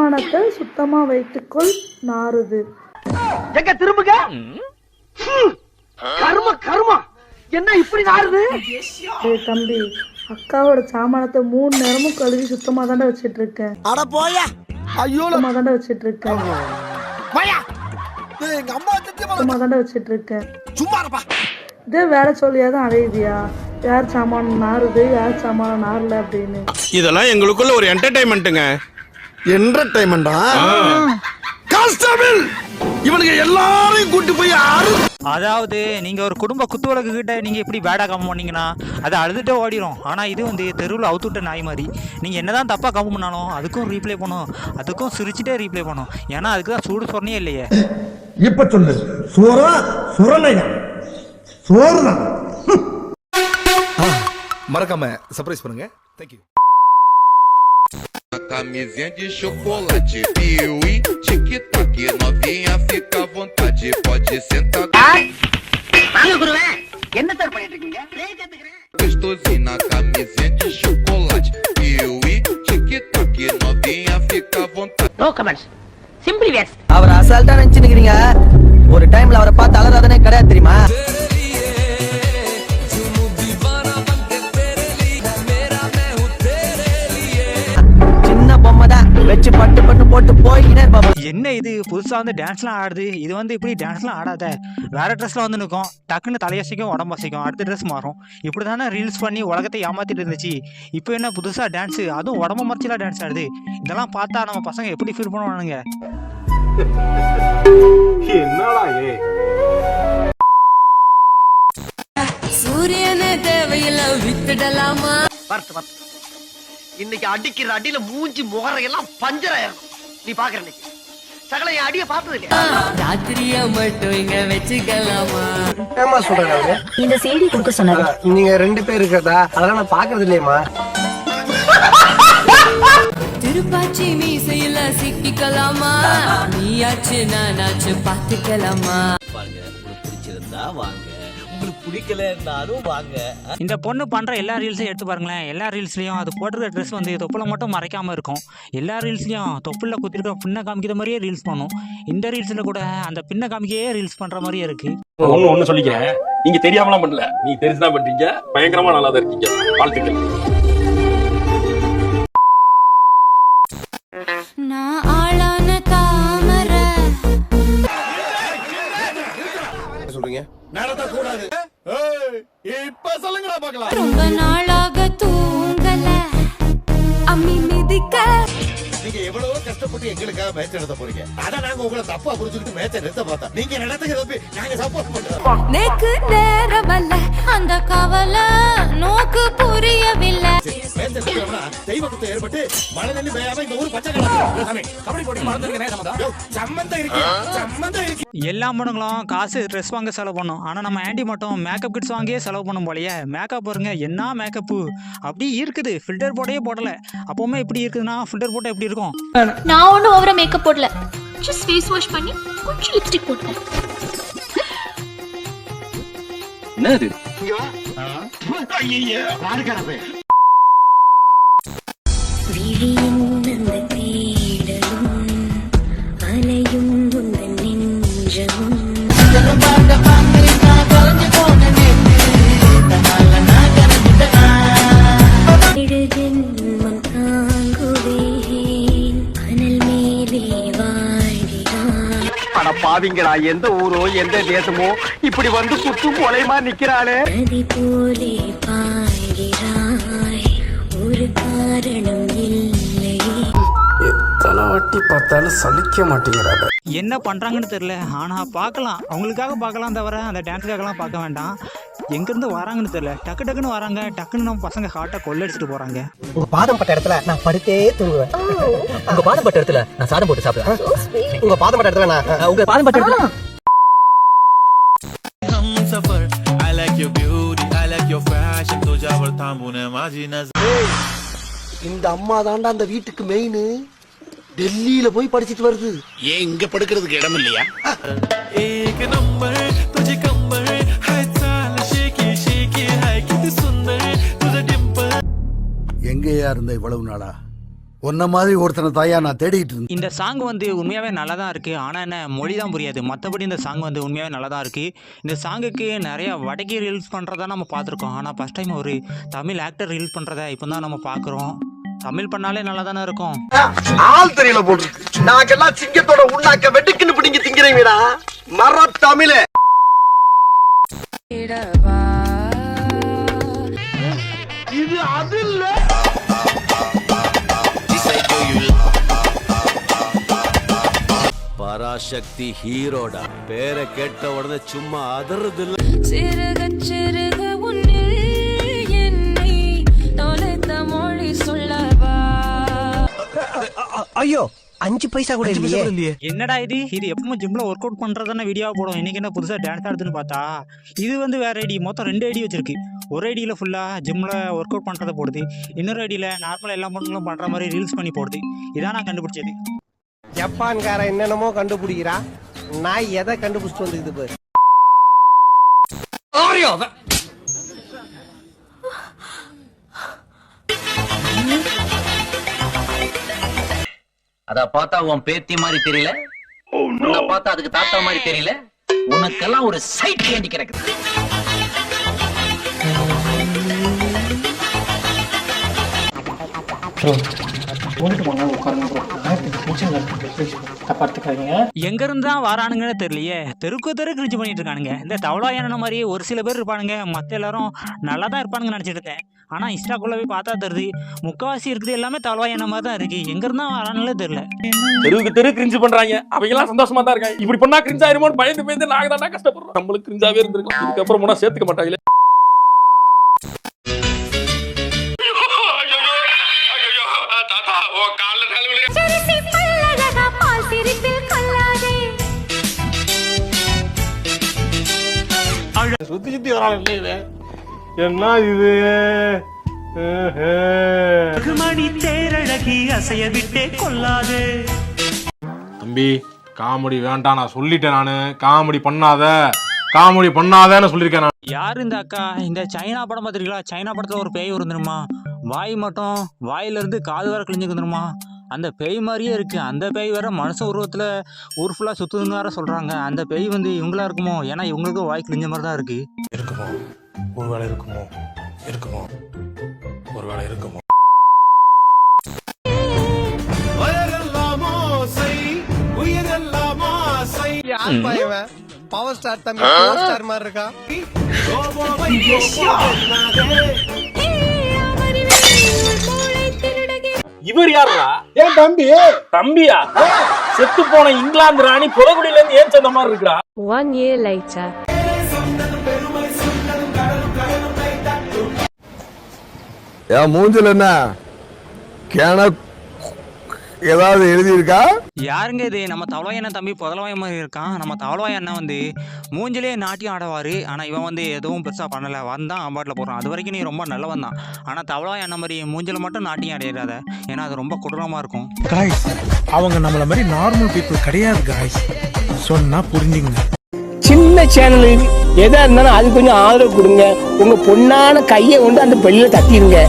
சாமானத்தை சுத்தமா வைத்துக்கொள் நாறுது எங்க திரும்புங்க. கரும கருமா. என்ன இப்படி நாருது? டேய் தம்பி அக்காவோட சாமானத்தை மூணு நேரமும் கழுவி சுத்தமா தாண்டா வச்சிட்டு இருக்கேன் அட போயா. ஐயோ. சுத்தமா தாண்டா வச்சிட்டு இருக்கேன் போயா. டேய், எங்க அம்மா சுத்தமா தாண்டா வச்சிட்டு இருக்கேன் சும்மா இருப்பா இதே வேலை சொல்லியாதான் அழையுதியா யார் சாமானம் நாறுது யார் சாமானம் நாரல அப்படின்னு. இதெல்லாம் எங்களுக்குள்ள ஒரு என்டர்டைன்மெண்ட்டுங்க என்டர்டைன்மெண்டா கான்ஸ்டபிள் இவனுக்கு எல்லாரையும் கூட்டி போய் அறு அதாவது நீங்க ஒரு குடும்ப குத்துவிளக்கு கிட்ட நீங்க எப்படி பேடா கம்ம பண்ணீங்கன்னா அது அழுதுட்டே ஓடிடும் ஆனா இது வந்து தெருவில் அவுத்துட்ட நாய் மாதிரி. நீங்க என்னதான் தப்பா கம்ம பண்ணாலும் அதுக்கும் ரீப்ளே பண்ணும் அதுக்கும் சிரிச்சுட்டே ரீப்ளே பண்ணும் ஏன்னா அதுக்கு தான் சூடு சொன்னே இல்லையே. இப்ப சொல்லு. சோறா சுரணையா? சோறுதான் மறக்காம சர்ப்ரைஸ் பண்ணுங்க. Thank you Camisinha de chocolate, piuí, tic-tac, novinha fica à vontade, pode sentar வாங்க குருவே என்ன சார் பண்ணிட்டு இருக்கீங்க பேய் கத்துக்கிறேன் gostosinho na camisinha de chocolate, piuí, tic-tac, novinha fica à vontade. No comments simply waste அவர் அசால்ட்டா நினைச்சுக்கிறீங்க இது புதுசா வந்து டான்ஸ்லாம் ஆடுது. இது வந்து இப்படி டான்ஸ்லாம் ஆடாத. வேற ட்ரெஸ்ல வந்து நிற்கும் டக்குன்னு தலையசைக்கும் உடம்பசைக்கும் அடுத்த ட்ரெஸ் மாறும். இப்படி தானே ரீல்ஸ் பண்ணி உலகத்தை ஏமாத்திட்டு இருந்துச்சு. இப்போ என்ன புதுசா டான்ஸ் அதுவும் உடம்ப மறைச்சலாம் டான்ஸ் ஆடுது. இதெல்லாம் பார்த்தா நம்ம பசங்க எப்படி ஃபீல் பண்ணுவானுங்க? சூரியனை தேவையில்ல வித்துடலாமா பார்த்து பார்த்து. இன்னைக்கு அடிக்கிற அடியில மூஞ்சி முகரையெல்லாம் பஞ்சராயிரும் நீ பாக்குற இன்னைக்கு. சகல என் அடிய பார்த்தது இல்லையா ராத்திரிய மட்டும் இங்க வச்சுக்கலாமா? ஏமா சொல்றாங்க இந்த செய்தி கொடுக்க சொன்னாரு. நீங்க ரெண்டு பேர் இருக்கிறதா? அதெல்லாம் நான் பாக்குறது இல்லையம்மா திருப்பாச்சி மீசையில சிக்கிக்கலாமா? நீயாச்சு நானாச்சு பாத்துக்கலாமா இந்த பொண்ணு பண்ற எல்லா ரீல்ஸையும் எடுத்து பாருங்களேன். எல்லா ரீல்ஸ்லயும் அது போட்டிருக்க ட்ரெஸ் வந்து தொப்புல மட்டும் மறைக்காம இருக்கும். எல்லா ரீல்ஸ்லயும் தொப்புல குத்திருக்க பின்ன காமிக்கிற மாதிரியே ரீல்ஸ் பண்ணும். இந்த ரீல்ஸ்ல கூட அந்த பின்ன காமிக்கையே ரீல்ஸ் பண்ற மாதிரியே இருக்கு. ஒண்ணு ஒண்ணு சொல்லிக்கிறேன். நீங்க தெரியாமலாம் பண்ணல. நீ தெரிஞ்சுதான் பண்றீங்க. பயங்கரமா நல்லா தான் இருக்கீங்க. வாழ்த்துக்கள். பார்க்கலாம் ரொம்ப எங்களுக்காக மேட்ச் நடத்த போறீங்க. ஆனா நாங்க உங்களை தப்பா புரிஞ்சுக்கிட்டு மேட்சை நிறுத்த பார்த்தோம். நீங்க நடத்துக்கு தப்பி நாங்க சப்போர்ட் பண்றோம். நேக்கு நேரமல்ல அந்த கவலை நோக்கு புரியவில்லை. மேட்ச் நிறுத்தணும்னா தெய்வ குத்தம் ஏற்பட்டு மழை தண்ணி பெய்யாம இந்த ஊர் பச்சை கபடி போட்டி சம்மந்தம் இருக்கு சம்மந்தம் இருக்கு. எல்லா பொண்ணுங்களும் காசு ட்ரெஸ் வாங்க செலவு பண்ணும். ஆனால் நம்ம ஆண்டி மட்டும் மேக்கப் கிட்ஸ் வாங்கியே செலவு பண்ணும் போலயே. மேக்கப் பாருங்க என்ன மேக்கப்பு அப்படி இருக்குது. ஃபில்டர் போட்டே போடலை. அப்போவுமே இப்படி இருக்குதுன்னா ஃபில்டர் போட்டால் எப்படி இருக்கும்? நான் ஒன்றும் ஓவரா மேக்கப் போடல. ஜஸ்ட் ஃபேஸ் வாஷ் பண்ணி கொஞ்சம் லிப்ஸ்டிக் போட்டேன் அட பாவிங்களா எந்த ஊரோ எந்த தேசமோ இப்படி வந்து குத்தும் கொலைமா நிக்கிறாளே? எத்தனை வாட்டி பார்த்தாலும் சலிக்க மாட்டேங்கிறாங்க என்ன பண்ணுறாங்கன்னு தெரில ஆனால் பார்க்கலாம். அவங்களுக்காக பார்க்கலாம் தவிர அந்த டான்ஸுக்காகலாம் பார்க்க வேண்டாம். எங்கேருந்து வராங்கன்னு தெரில டக்கு டக்குன்னு வராங்க. டக்குன்னு நம்ம பசங்க ஹார்ட்டை கொள்ளடிச்சிட்டு போகிறாங்க உங்க பாதம் பட்ட இடத்துல நான் படுத்தே தூங்குவேன். உங்க பாதம் பட்ட இடத்துல நான் சாதம் போட்டு சாப்பிடுவேன். உங்க பாதம் பட்ட இடத்துல நான் உங்க பாதம் பட்ட இடத்துல இந்த அம்மா தாண்டா அந்த வீட்டுக்கு மெயின் டெல்லியில போய் படிச்சிட்டு வருது. ஏன் இங்க படுக்கிறதுக்கு இடம் இல்லையா? எங்கேயா இருந்த இவ்வளவு நாளா? உன்ன மாதிரி ஒருத்தனை தாயா நான் தேடிட்டு இருந்தேன். இந்த சாங் வந்து உண்மையாகவே நல்லா தான் இருக்குது ஆனால் என்ன மொழி தான் புரியாது. மற்றபடி இந்த சாங் வந்து உண்மையாகவே நல்லா தான் இருக்குது இந்த சாங்குக்கு நிறைய வடக்கி ரீல்ஸ் பண்ணுறதா நம்ம பார்த்துருக்கோம். ஆனால் ஃபஸ்ட் டைம் ஒரு தமிழ் ஆக்டர் ரீல்ஸ் பண்ணுறத இப்போ தான் நம்ம பார்க்குறோம். தமிழ் பண்ணாலே நல்லா தானே இருக்கும். ஆள் தெரியல போட்டு நாங்கெல்லாம் சிங்கத்தோட உண்ணாக்க வெட்டுக்குன்னு பிடிங்க திங்கிறீங்கடா மர தமிழே இது அது இல்ல பராசக்தி ஹீரோடா. பேரை கேட்ட உடனே சும்மா அதறது இல்ல ஐயோ அஞ்சு பைசா கூட இல்லையே. என்னடா இது? இது எப்பவும் ஜிம்ல ஒர்க் அவுட் பண்றதானே வீடியோ போடும் இன்னைக்கு என்ன புதுசா டான்ஸ் ஆடுதுன்னு பார்த்தா இது வந்து வேற ஐடி மொத்தம் ரெண்டு ஐடி வச்சிருக்கு. ஒரு ஐடியில ஃபுல்லா ஜிம்ல ஒர்க் அவுட் பண்றத போடுது. இன்னொரு ஐடியில நார்மலா எல்லா பொண்ணுங்களும் பண்ற மாதிரி ரீல்ஸ் பண்ணி போடுது. இதான் நான் கண்டுபிடிச்சது. ஜப்பான்கார என்னென்னமோ கண்டுபிடிக்கிறா நான் எதை கண்டுபிடிச்சிட்டு வந்துக்குது பாரு. அத பார்த்தா உன் பேத்தி மாதிரி தெரியல? உன்னை பார்த்தா அதுக்கு தாத்தா மாதிரி தெரியல? உனக்கெல்லாம் ஒரு சைட் ஏண்டி கிடக்குது. எங்க இருந்து தான் வரானுங்கன்னு தெரியலையே. தெருக்கு தெரு கிழிச்சு பண்ணிட்டு இருக்கானுங்க. இந்த தவளாயான மாதிரி ஒரு சில பேர் இருப்பானுங்க. மத்த எல்லாரும் நல்லா தான் இருப்பானுங்க நினைச்சிட்டு இருந்தேன் ஆனா இன்ஸ்டாக்குள்ள போய் பார்த்தா தெரியுது முக்கவாசி இருக்குது எல்லாமே தவளாயான மாதிரி தான் இருக்கு. எங்க இருந்தா வரானுங்களே தெரியல. தெருவுக்கு தெரு கிரிஞ்சு பண்றாங்க. அவங்க எல்லாம் சந்தோஷமா தான் இருக்காங்க. இப்படி பண்ணா கிரிஞ்சு ஆயிருமோன்னு பயந்து பயந்து நாங்க தானே கஷ்டப்படுறோம். நம்மளுக்கு கிரிஞ்சாவே இருந்திருக்கோம். இதுக்கப்புறம் போனா சேர்த்துக்க மாட்டாங்களே. சுத்தி சுத்தி வரான் என்ன இது? மணி தேரழகி அசைய விட்டே கொல்லாது தம்பி காமெடி வேண்டாம் நான் சொல்லிட்டேன் நானு. காமெடி பண்ணாத. காமெடி பண்ணாதேன்னு சொல்லியிருக்கேன் நான். யார் இந்த அக்கா? இந்த சைனா படம் பார்த்துருக்கீங்களா? சைனா படத்தில் ஒரு பேய் வந்துருமா வாய் மட்டும் வாயிலிருந்து காது வர கிழிஞ்சுக்குதுருமா அந்த பேய் மாதிரியே இருக்கு. அந்த பேய் வேற மனுஷ உருவத்தில் ஊர் ஃபுல்லாக சுற்றுதுன்னு வேற சொல்கிறாங்க அந்த பேய் வந்து இவங்களா இருக்குமோ? ஏன்னா இவங்களுக்கும் வாய் கிழிஞ்ச மாதிரி தான் இருக்கு. இருக்குமோ? ஒருவேளை இருக்குமோ? இருக்குமோ? ஒருவேளை இருக்குமோ? பவர் ஸ்டார் தம்பி பவர் ஸ்டார் மாதிரி இருக்கா? இவர் யாருடா? ஏன் தம்பி? தம்பியா? செத்து போன இங்கிலாந்து ராணி புறகுடியில இருந்து ஏன் சேர்ந்த மாதிரி இருக்கா? One year later. என் மூஞ்சில என்ன? கேன ஏதாவது எழுதியிருக்கா? யாருங்க இது? நம்ம தவளவாய் அண்ணன் தம்பி புதலவாய் மாதிரி இருக்கான். நம்ம தவளவாய் அண்ணன் வந்து மூஞ்சிலே நாட்டியம் ஆடவார். ஆனால் இவன் வந்து எதுவும் பெருசாக பண்ணலை. வந்தான் அம்பாட்டில் போகிறான் அது வரைக்கும் நீ ரொம்ப நல்லவன் தான். ஆனால் தவளவாய் அண்ணன் மாதிரி மூஞ்சில மட்டும் நாட்டியம் அடையிறாத ஏன்னா அது ரொம்ப கொடூரமாக இருக்கும். காய்ஸ் அவங்க நம்மள மாதிரி நார்மல் பீப்புள் கிடையாது காய்ஸ் சொன்னா புரிஞ்சுங்க. சின்ன சேனல் எதா இருந்தாலும் அது கொஞ்சம் ஆதரவு கொடுங்க. உங்க பொண்ணான கையை கொண்டு அந்த பெல்லில தட்டிடுங்க.